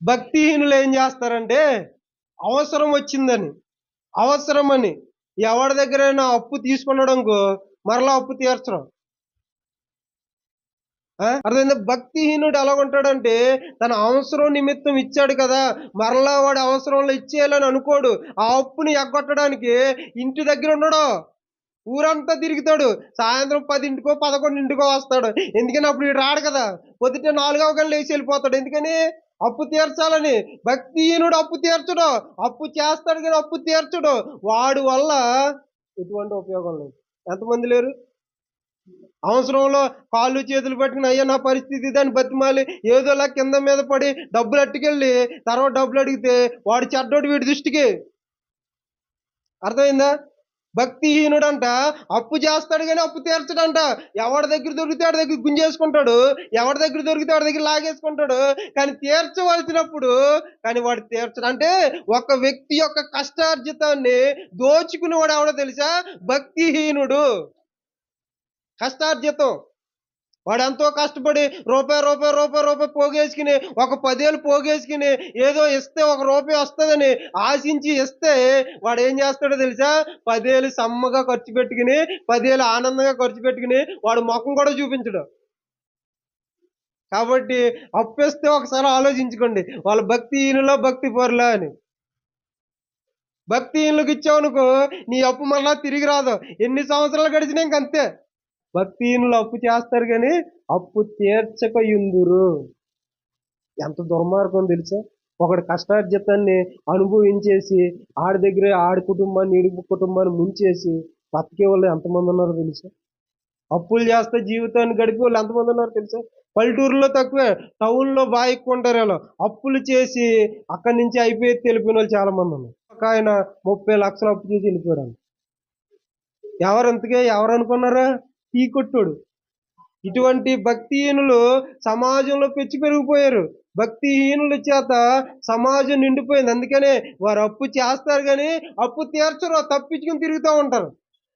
భక్తిహీనులు ఏం చేస్తారంటే అవసరం వచ్చిందని అవసరమని ఎవరి దగ్గరైనా అప్పు తీసుకున్నాడనుకో మరలా అప్పు తీర్చడం. అర్థమైందా? భక్తిహీనుడు ఎలా ఉంటాడంటే తన అవసరం నిమిత్తం ఇచ్చాడు కదా మరలా వాడు అవసరంలో ఇచ్చేయాలని అనుకోడు. ఆ అప్పుని ఎగ్గొట్టడానికి ఇంటి దగ్గర ఉండడు ఊరంతా తిరుగుతాడు. సాయంత్రం పదింటికో పదకొండింటికో వస్తాడు. ఎందుకని అప్పుడు వీడు రాడు కదా? పొద్దుటే నాలుగవ గంటలు లేచి వెళ్ళిపోతాడు. ఎందుకని? అప్పు తీర్చాలని. భక్తిహీనుడు అప్పు తీర్చడు. అప్పు చేస్తాడు కానీ అప్పు తీర్చడు. వాడి వల్ల ఎటువంటి ఉపయోగం లేదు. ఎంతమంది లేరు? అవసరంలో కాళ్ళు చేతులు పట్టుకుని అయ్యా నా పరిస్థితి దాన్ని బతిమాలి. ఏదోలా కింద మీద పడి డబ్బులు అట్టుకెళ్ళి తర్వాత డబ్బులు అడిగితే వాడు చెడ్డోడు వీడి దృష్టికి. అర్థమైందా? భక్తిహీనుడంట అప్పు చేస్తాడు కానీ అప్పు తీర్చడంట. ఎవడి దగ్గర దొరికితే వాడి దగ్గర గుంజేసుకుంటాడు. ఎవడి దగ్గర దొరికితే వాడి దగ్గర లాగేసుకుంటాడు. కానీ తీర్చవలసినప్పుడు కానీ వాడు తీర్చడం. అంటే ఒక వ్యక్తి యొక్క కష్టార్జితాన్ని దోచుకునేవాడు ఎవడో తెలుసా? భక్తిహీనుడు. కష్టార్జితం. వాడు ఎంతో కష్టపడి రూపాయి రూపాయి రూపాయి రూపాయి పోగేసుకుని ఒక పదేళ్ళు పోగేసుకుని ఏదో ఇస్తే ఒక రూపాయి వస్తుందని ఆశించి ఇస్తే వాడు ఏం చేస్తాడో తెలుసా? పదేళ్ళు సమ్మగా ఖర్చు పెట్టుకుని పదేళ్ళు ఆనందంగా ఖర్చు పెట్టుకుని వాడు ముఖం కూడా చూపించడు. కాబట్టి అప్పిస్తే ఒకసారి ఆలోచించుకోండి. వాళ్ళ భక్తిహీనులో భక్తి పరులా అని. భక్తిహీనులకు ఇచ్చావనుకో నీ అప్పు మళ్ళా తిరిగి రాదు. ఎన్ని సంవత్సరాలు గడిచినా ఇంకంతే. భక్తిహీనులు అప్పు చేస్తారు కానీ అప్పు తీర్చక ఇందురు ఎంత దుర్మార్గం తెలుసా? ఒకటి కష్టార్జితాన్ని అనుభవించేసి ఆడి దగ్గరే ఆడి కుటుంబాన్ని ఈడి కుటుంబాన్ని ముంచేసి బతికే వాళ్ళు ఎంతమంది ఉన్నారో తెలుసా? అప్పులు చేస్తే జీవితాన్ని గడిపే వాళ్ళు ఎంతమంది ఉన్నారు తెలుసా? పల్లెటూరులో తక్కువే టౌన్లో బాగా ఎక్కువ ఉంటారు అప్పులు చేసి అక్కడి నుంచి అయిపోయి తెలిపిన వాళ్ళు చాలామంది ఉన్నారు. ఒక ఆయన ముప్పై లక్షలు అప్పు చేసి వెళ్ళిపోయాడు ఎవరు ఇంతకే ఎవరు అనుకున్నారా? టీ కొట్టుడు. ఇటువంటి భక్తిహీనులు సమాజంలో పెంచి పెరిగిపోయారు. భక్తిహీనుల చేత సమాజం నిండిపోయింది. అందుకనే వారు అప్పు చేస్తారు కానీ అప్పు తీర్చరు తప్పించుకుని తిరుగుతూ ఉంటారు.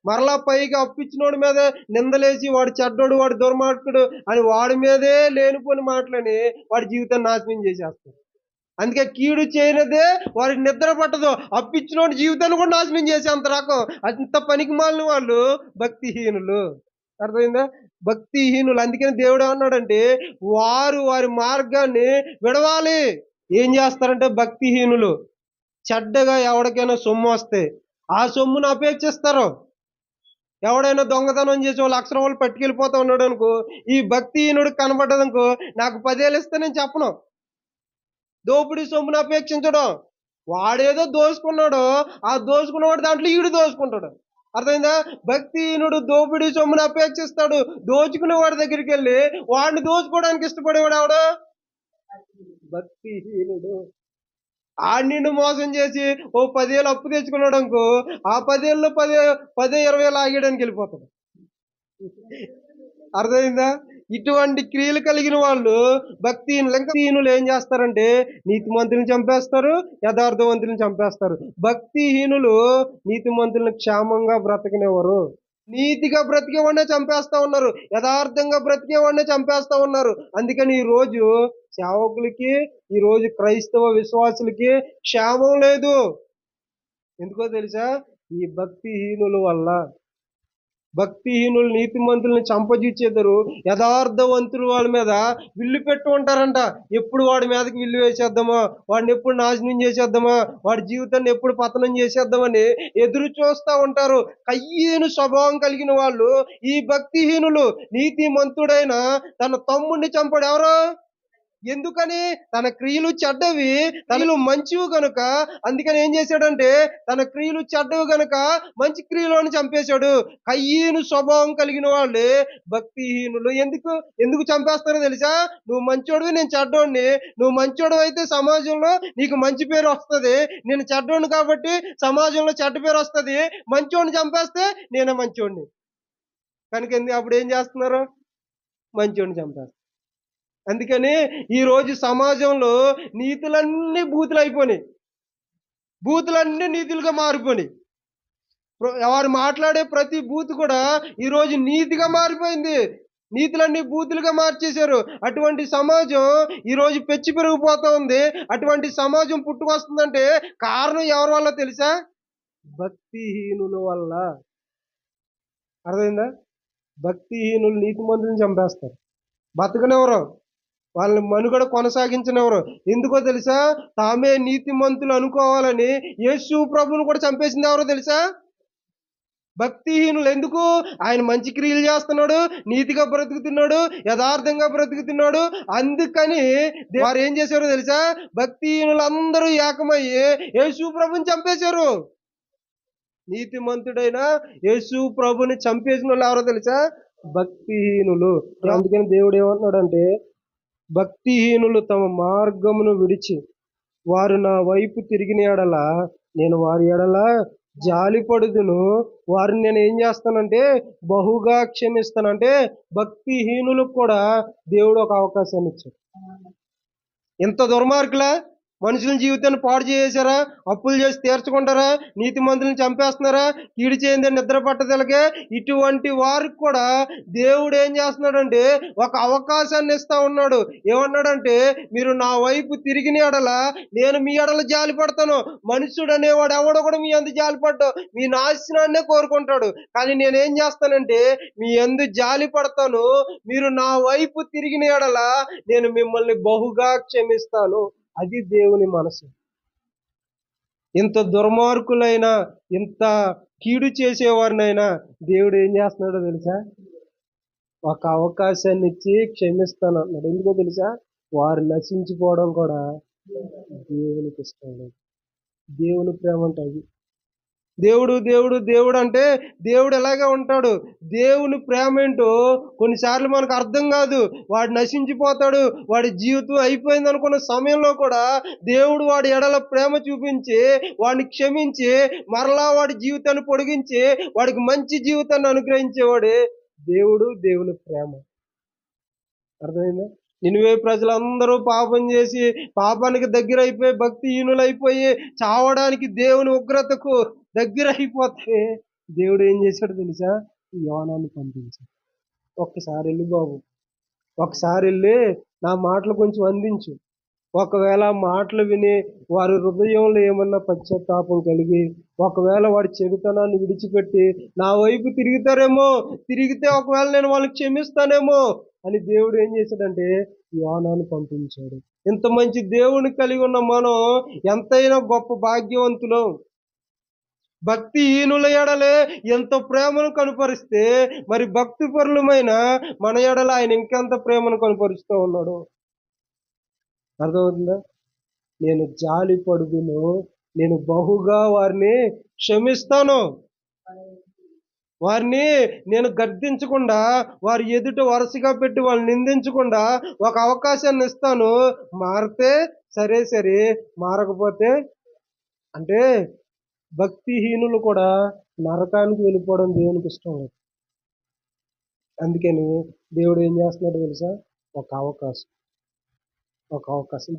మరలా పైగా అప్పిచ్చినోడి మీద నిందలేసి వాడు చెడ్డోడు వాడు దుర్మార్గుడు అని వాడి మీదే లేనిపోని మాటలని వాడి జీవితాన్ని నాశనం చేసేస్తారు. అందుకే కీడు చేయనిదే వారికి నిద్ర పట్టదు. అప్పిచ్చినోడి జీవితాన్ని కూడా నాశనం చేసే అంత రకం అంత పనికి మాలిన వాళ్ళు భక్తిహీనులు. అర్థమైందా? భక్తిహీనులు. అందుకని దేవుడు అన్నాడంటే వారు వారి మార్గాన్ని విడవాలి. ఏం చేస్తారంటే భక్తిహీనులు. చెడ్డగా ఎవరికైనా సొమ్ము వస్తే ఆ సొమ్మును అపేక్షిస్తారు. ఎవడైనా దొంగతనం చేసి వాళ్ళు లక్ష రూపాయలు పట్టుకెళ్ళిపోతా ఉన్నాడు అనుకో ఈ భక్తిహీనుడు కనబడ్డది అనుకో నాకు పదేళ్ళు ఇస్తే నేను చెప్పను. దోపిడీ సొమ్మును అపేక్షించడం. వాడేదో దోసుకున్నాడో ఆ దోసుకున్నవాడు దాంట్లో ఈడు దోసుకుంటాడు. అర్థమైందా? భక్తిహీనుడు దోపిడీ సొమ్మును అపేక్షిస్తాడు. దోచుకునే వాడి దగ్గరికి వెళ్ళి వాడిని దోచుకోవడానికి ఇష్టపడేవాడు ఆవిడ భక్తిహీనుడు. ఆడిని మోసం చేసి ఓ పదేళ్ళు అప్పు తెచ్చుకున్నాడు అనుకో ఆ పదేళ్ళు పదే పదే ఇరవై వేలు ఆగేయడానికి వెళ్ళిపోతాడు. అర్థమైందా? ఇటువంటి క్రియలు కలిగిన వాళ్ళు భక్తిహీనులు. ఇంకా హీనులు ఏం చేస్తారంటే నీతిమంతులను చంపేస్తారు యథార్థవంతులను చంపేస్తారు. భక్తిహీనులు నీతిమంతులను క్షేమంగా బ్రతకనివ్వరు. నీతిగా బ్రతికేవాడినే చంపేస్తా ఉన్నారు యథార్థంగా బ్రతికేవాడినే చంపేస్తూ ఉన్నారు. అందుకని ఈ రోజు సేవకులకి ఈరోజు క్రైస్తవ విశ్వాసులకి క్షేమం లేదు. ఎందుకో తెలుసా? ఈ భక్తిహీనుల వల్ల భక్తిహీనులు నీతిమంతుల్ని చంపజూచేద్దరు. యథార్థవంతులు వాళ్ళ మీద విల్లు పెట్టు ఉంటారంట ఎప్పుడు వాడి మీదకి విల్లు వేసేద్దామా? వాడిని ఎప్పుడు నాశనం చేసేద్దామా? వాడి జీవితాన్ని ఎప్పుడు పతనం చేసేద్దామని ఎదురు చూస్తూ ఉంటారు. కయ్యేను స్వభావం కలిగిన వాళ్ళు ఈ భక్తిహీనులు నీతిమంతుడైన తన తమ్ముడిని చంపడు ఎవరు? ఎందుకని? తన క్రియలు చెడ్డవి తనలు మంచివి గనుక అందుకని ఏం చేశాడంటే తన క్రియలు చెడ్డవి గనుక మంచి క్రియలను చంపేశాడు. కయ్యను స్వభావం కలిగిన వాళ్ళే భక్తిహీనులు. ఎందుకు? ఎందుకు చంపేస్తారో తెలుసా? నువ్వు మంచోడివి నేను చెడ్డోడిని. నువ్వు మంచోడు అయితే సమాజంలో నీకు మంచి పేరు వస్తుంది. నేను చెడ్డోడిని కాబట్టి సమాజంలో చెడ్డ పేరు వస్తుంది. మంచోడిని చంపేస్తే నేనే మంచోడిని. కనుక అప్పుడు ఏం చేస్తున్నారు? మంచోడిని చంపేస్తారు అందుకని ఈరోజు సమాజంలో నీతులన్నీ బూతులు అయిపోయినాయి బూతులన్నీ నీతులుగా మారిపోయినాయి. వారు మాట్లాడే ప్రతి బూత్ కూడా ఈరోజు నీతిగా మారిపోయింది. నీతులన్నీ బూతులుగా మార్చేశారు. అటువంటి సమాజం ఈరోజు పెచ్చి పెరిగిపోతూ ఉంది. అటువంటి సమాజం పుట్టుకొస్తుందంటే కారణం ఎవరి వల్ల తెలుసా? భక్తిహీనుల వల్ల. అర్థమైందా? భక్తిహీనులు నీతిమంతులను చంపేస్తారు. బతకనెవరు వాళ్ళని మనుగడ కొనసాగించినవరు. ఎందుకో తెలుసా? తామే నీతిమంతులు అనుకోవాలని యేసు ప్రభును కూడా చంపేసింది ఎవరో తెలుసా? భక్తిహీనులు. ఎందుకు? ఆయన మంచి క్రియలు చేస్తున్నాడు నీతిగా బ్రతుకుతున్నాడు యథార్థంగా బ్రతుకుతున్నాడు. అందుకని వారు ఏం చేశారో తెలుసా? భక్తిహీనులు అందరూ ఏకమయ్యి యేసు ప్రభుని చంపేశారు. నీతిమంతుడైన యేసు ప్రభుని చంపేసిన వాళ్ళు ఎవరో తెలుసా? భక్తిహీనులు. అందుకని దేవుడు ఏమంటున్నాడంటే భక్తిహీనులు తమ మార్గమును విడిచి వారు నా వైపు తిరిగిన ఎడల నేను వారి ఎడల జాలిపడుదును వారిని నేను ఏం చేస్తానంటే బహుగా క్షమిస్తానంటే భక్తిహీనులకు కూడా దేవుడు ఒక అవకాశాన్ని ఇచ్చాడు. ఎంత దుర్మార్గులా? మనుషుల జీవితాన్ని పాడు చేసారా అప్పులు చేసి తీర్చుకుంటారా? నీతి మందులను చంపేస్తున్నారా? కీడు చేయండి నిద్ర పట్టదలకే. ఇటువంటి వారికి కూడా దేవుడు ఏం చేస్తున్నాడంటే ఒక అవకాశాన్ని ఇస్తా ఉన్నాడు. ఏమన్నాడంటే మీరు నా వైపు తిరిగిన ఎడల నేను మీ ఎడల జాలి పడతాను. మనుషుడు అనేవాడు ఎవడో కూడా మీ అందు జాలి పడ్డావు మీ నాశనాన్నే కోరుకుంటాడు. కానీ నేనేం చేస్తానంటే మీ ఎందు జాలి పడతాను. మీరు నా వైపు తిరిగిన ఎడల నేను మిమ్మల్ని బహుగా క్షమిస్తాను. అది దేవుని మనసు. ఇంత దుర్మార్గులైనా ఇంత కీడు చేసేవారినైనా దేవుడు ఏం చేస్తున్నాడో తెలుసా? ఒక అవకాశాన్ని ఇచ్చి క్షమిస్తాను అన్నాడు. ఎందుకో తెలుసా? వారు నశించిపోవడం కూడా దేవునికి ఇష్టం లేదు. దేవుని ప్రేమ అంటే అది. దేవుడు దేవుడు దేవుడు అంటే దేవుడు ఎలాగే ఉంటాడు? దేవుని ప్రేమ ఏంటో కొన్నిసార్లు మనకు అర్థం కాదు. వాడు నశించిపోతాడు వాడి జీవితం అయిపోయింది అనుకున్న సమయంలో కూడా దేవుడు వాడి ఎడల ప్రేమ చూపించి వాడిని క్షమించి మరలా వాడి జీవితాన్ని పొడిగించి వాడికి మంచి జీవితాన్ని అనుగ్రహించేవాడే దేవుడు దేవుని ప్రేమ. అర్థమైందా? నినువే ప్రజలందరూ పాపం చేసి పాపానికి దగ్గర అయిపోయి భక్తిహీనులైపోయి చావడానికి దేవుని ఉగ్రతకు దగ్గర అయిపోతే దేవుడు ఏం చేశాడు తెలుసా? యోనాన్ని పంపించాడు. ఒక్కసారి వెళ్ళి బాబు. ఒకసారి వెళ్ళి నా మాటలు కొంచెం అందించు. ఒకవేళ మాటలు విని వారి హృదయంలో ఏమన్నా పశ్చాత్తాపం కలిగి ఒకవేళ వాడి చెడుతనాన్ని విడిచిపెట్టి నా వైపు తిరుగుతారేమో తిరిగితే ఒకవేళ నేను వాళ్ళకి క్షమిస్తానేమో అని దేవుడు ఏం చేశాడంటే యోనాను పంపించాడు. ఇంత మంచి దేవుని కలిగి ఉన్న మనం ఎంతైనా గొప్ప భాగ్యవంతులం. భక్తిహీనుల ఎడలే ఎంత ప్రేమను కనుపరిస్తే మరి భక్తి పరులమైన మన ఎడల ఆయన ఇంకెంత ప్రేమను కనుపరుస్తూ ఉన్నాడు? అర్థమవుతుందా? నేను జాలి పడుగును నేను బహుగా వారిని క్షమిస్తాను. వారిని నేను గద్దించకుండా వారి ఎదుట వరుసగా పెట్టి వాళ్ళని నిందించకుండా ఒక అవకాశాన్ని ఇస్తాను. మారితే సరే సరే మారకపోతే అంటే భక్తిహీనులు కూడా నరకానికి వెళ్ళిపోవడం దేవునికి ఇష్టం లేదు. అందుకని దేవుడు ఏం చేస్తున్నాడు తెలుసా? ఒక అవకాశం. ఒక అవకాశం